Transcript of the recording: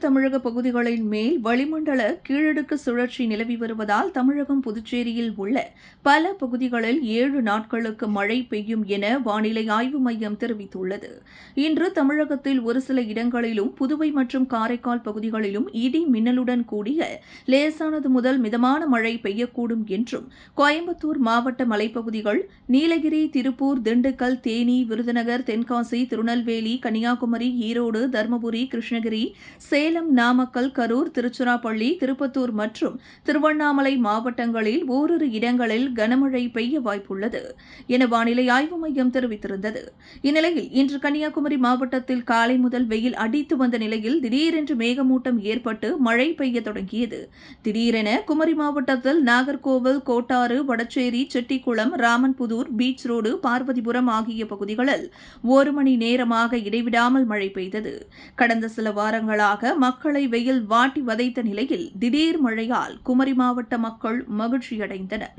தமிழக பகுதிகளின் மேல் வளிமண்டல கீழடுக்கு சுழற்சி நிலவி வருவதால் தமிழகம் புதுச்சேரியில் உள்ள பல பகுதிகளில் ஏழு நாட்களுக்கு மழை பெய்யும் என வானிலை ஆய்வு மையம் தெரிவித்துள்ளது. இன்று தமிழகத்தில் ஒரு சில இடங்களிலும் புதுவை மற்றும் காரைக்கால் பகுதிகளிலும் இடி மின்னலுடன் கூடிய லேசானது முதல் மிதமான மழை பெய்யக்கூடும் என்றும் கோயம்புத்தூர் மாவட்ட மலைப்பகுதிகள் நீலகிரி திருப்பூர் திண்டுக்கல் தேனி விருதுநகர் தென்காசி திருநெல்வேலி கன்னியாகுமரி ஈரோடு தருமபுரி கிருஷ்ணகிரி சேலம் சேலம் நாமக்கல் கரூர் திருச்சிராப்பள்ளி திருப்பத்தூர் மற்றும் திருவண்ணாமலை மாவட்டங்களில் ஓரிரு இடங்களில் கனமழை பெய்ய வாய்ப்புள்ளது என வானிலை ஆய்வு மையம் தெரிவித்திருந்தது. இந்நிலையில் இன்று கன்னியாகுமரி மாவட்டத்தில் காலை முதல் வெயில் அடித்து வந்த நிலையில் திடீரென்று மேகமூட்டம் ஏற்பட்டு மழை பெய்ய தொடங்கியது. திடீரென குமரி மாவட்டத்தில் நாகர்கோவில் கோட்டாறு வடச்சேரி செட்டிக்குளம் ராமன்புதூர் பீச் ரோடு பார்வதிபுரம் ஆகிய பகுதிகளில் ஒரு மணி நேரமாக இடைவிடாமல் மழை பெய்தது. கடந்த சில வாரங்களாக மக்களை வெயில் வாட்டி வதைத்த நிலையில் திடீர் மழையால் குமரி மாவட்ட மக்கள் மகிழ்ச்சியடைந்தனர்.